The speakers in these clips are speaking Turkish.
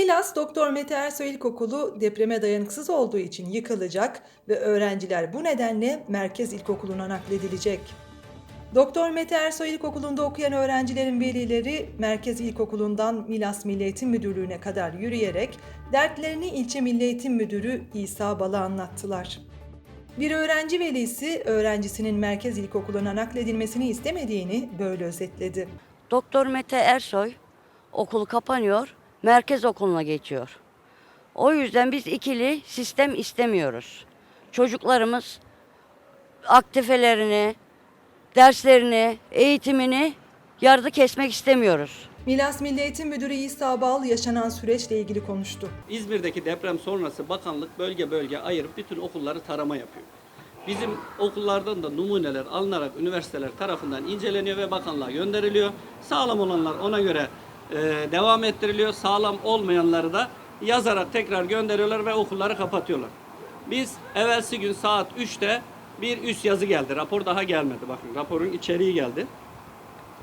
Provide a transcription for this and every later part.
Milas Doktor Mete Ersoy İlkokulu depreme dayanıksız olduğu için yıkılacak ve öğrenciler bu nedenle Merkez İlkokulu'na nakledilecek. Doktor Mete Ersoy İlkokulu'nda okuyan öğrencilerin velileri Merkez İlkokulu'ndan Milas Milli Eğitim Müdürlüğü'ne kadar yürüyerek dertlerini ilçe Milli Eğitim Müdürü İsa Bal'a anlattılar. Bir öğrenci velisi öğrencisinin Merkez İlkokulu'na nakledilmesini istemediğini böyle özetledi. Doktor Mete Ersoy okul kapanıyor, merkez okuluna geçiyor. O yüzden biz ikili sistem istemiyoruz. Çocuklarımız aktifelerini, derslerini, eğitimini yarıda kesmek istemiyoruz. Milas Milli Eğitim Müdürü İsa Bal yaşanan süreçle ilgili konuştu. İzmir'deki deprem sonrası bakanlık bölge bölge ayırıp bütün okulları tarama yapıyor. Bizim okullardan da numuneler alınarak üniversiteler tarafından inceleniyor ve bakanlığa gönderiliyor. Sağlam olanlar ona göre e, devam ettiriliyor. Sağlam olmayanları da yazarak tekrar gönderiyorlar ve okulları kapatıyorlar. Biz evvelsi gün saat 3'te bir üst yazı geldi. Rapor daha gelmedi. Bakın raporun içeriği geldi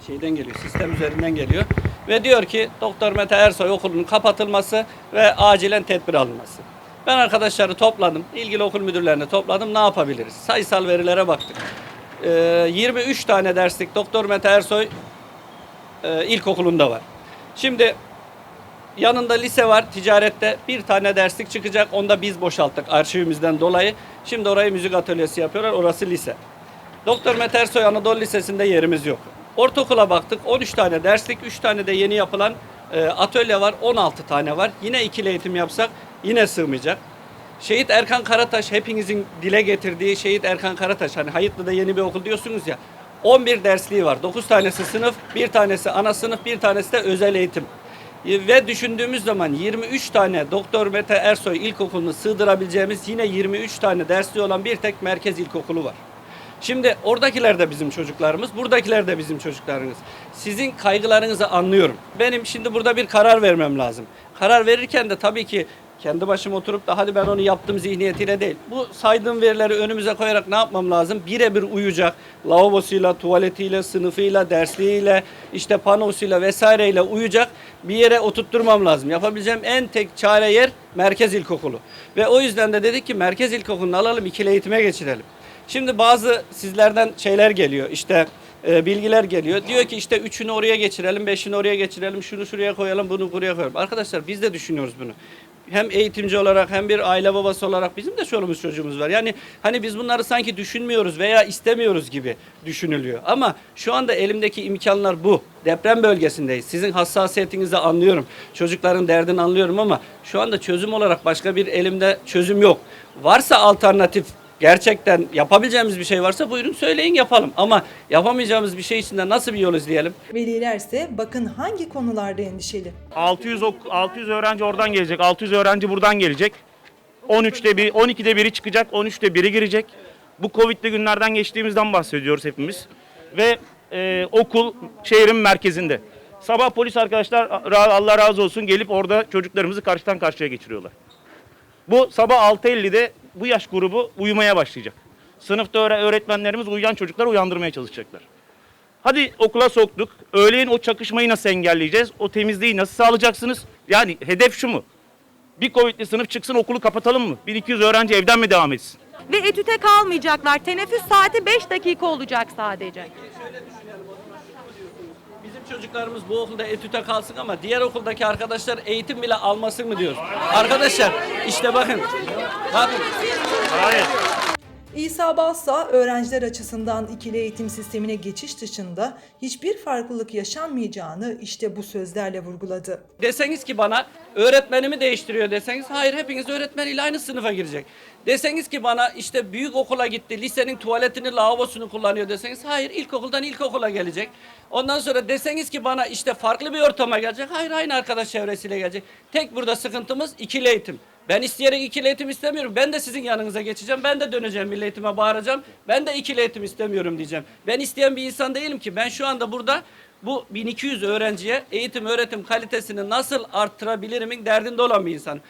şeyden geliyor, sistem üzerinden geliyor. Ve diyor ki Doktor Mete Ersoy okulunun kapatılması ve acilen tedbir alınması. Ben arkadaşları topladım, ilgili okul müdürlerini topladım. Ne yapabiliriz? Sayısal verilere baktık. Ee, 23 tane derslik Doktor Mete Ersoy e, ilkokulunda var. Şimdi yanında lise var ticarette bir tane derslik çıkacak. Onu da biz boşalttık arşivimizden dolayı. Şimdi orayı müzik atölyesi yapıyorlar. Orası lise. Doktor Mete Ersoy Anadolu Lisesi'nde yerimiz yok. Ortaokula baktık 13 tane derslik, 3 tane de yeni yapılan e, atölye var, 16 tane var. Yine ikili eğitim yapsak yine sığmayacak. Şehit Erkan Karataş hepinizin dile getirdiği Şehit Erkan Karataş hani Hayıtlı'da yeni bir okul diyorsunuz ya. 11 dersliği var. 9 tanesi sınıf, bir tanesi ana sınıf, bir tanesi de özel eğitim. E, Ve düşündüğümüz zaman 23 tane Doktor Mete Ersoy ilkokulunu sığdırabileceğimiz yine 23 tane dersli olan bir tek merkez ilkokulu var. Şimdi oradakiler de bizim çocuklarımız, buradakiler de bizim çocuklarınız. Sizin kaygılarınızı anlıyorum. Benim şimdi burada bir karar vermem lazım. Karar verirken de tabii ki kendi başıma oturup da hadi ben onu yaptım zihniyetiyle değil. Bu saydığım verileri önümüze koyarak ne yapmam lazım? Birebir uyacak. Lavabosuyla, tuvaletiyle, sınıfıyla, dersliğiyle, işte panosuyla vesaireyle uyacak bir yere oturtturmam lazım. Yapabileceğim en tek çare yer merkez ilkokulu. Ve o yüzden de dedik ki merkez ilkokulunu alalım ikili eğitime geçirelim. Şimdi bazı sizlerden şeyler geliyor işte e, bilgiler geliyor. Diyor ki işte üçünü oraya geçirelim, beşini oraya geçirelim, şunu şuraya koyalım, bunu buraya koyalım. Arkadaşlar biz de düşünüyoruz bunu. Hem eğitimci olarak hem bir aile babası olarak bizim de çoluğumuz çocuğumuz var. Yani hani biz bunları sanki düşünmüyoruz veya istemiyoruz gibi düşünülüyor. Ama şu anda elimdeki imkanlar bu. Deprem bölgesindeyiz. Sizin hassasiyetinizi anlıyorum. Çocukların derdini anlıyorum ama şu anda çözüm olarak başka bir elimde çözüm yok. Varsa alternatif gerçekten yapabileceğimiz bir şey varsa buyurun söyleyin yapalım. Ama yapamayacağımız bir şey için de nasıl bir yol izleyelim? Veliler ise bakın hangi konularda endişeli. 600 ok- 600 öğrenci oradan gelecek, 600 öğrenci buradan gelecek. 13'te bir, 12'de biri çıkacak, 13'te biri girecek. Bu Covid'li günlerden geçtiğimizden bahsediyoruz hepimiz. Ve e, okul şehrin merkezinde. Sabah polis arkadaşlar ra- Allah razı olsun gelip orada çocuklarımızı karşıdan karşıya geçiriyorlar. Bu sabah 6.50'de bu yaş grubu uyumaya başlayacak. Sınıfta öğre- öğretmenlerimiz uyuyan çocukları uyandırmaya çalışacaklar. Hadi okula soktuk. Öğleyin o çakışmayı nasıl engelleyeceğiz? O temizliği nasıl sağlayacaksınız? Yani hedef şu mu? Bir Covid'li sınıf çıksın okulu kapatalım mı? 1200 öğrenci evden mi devam etsin? Ve etüte kalmayacaklar. Teneffüs saati 5 dakika olacak sadece. Bizim çocuklarımız bu okulda etüte kalsın ama diğer okuldaki arkadaşlar eğitim bile almasın mı diyoruz? Arkadaşlar işte bakın. Bakın. Hayır. İsa Balsa öğrenciler açısından ikili eğitim sistemine geçiş dışında hiçbir farklılık yaşanmayacağını işte bu sözlerle vurguladı. Deseniz ki bana öğretmenimi değiştiriyor deseniz hayır hepiniz öğretmeniyle aynı sınıfa girecek. Deseniz ki bana işte büyük okula gitti lisenin tuvaletini lavabosunu kullanıyor deseniz hayır ilkokuldan ilkokula gelecek. Ondan sonra deseniz ki bana işte farklı bir ortama gelecek hayır aynı arkadaş çevresiyle gelecek. Tek burada sıkıntımız ikili eğitim. Ben isteyerek ikili eğitim istemiyorum. Ben de sizin yanınıza geçeceğim. Ben de döneceğim milli eğitime bağıracağım. Ben de ikili eğitim istemiyorum diyeceğim. Ben isteyen bir insan değilim ki. Ben şu anda burada bu 1200 öğrenciye eğitim öğretim kalitesini nasıl arttırabilirimin derdinde olan bir insan.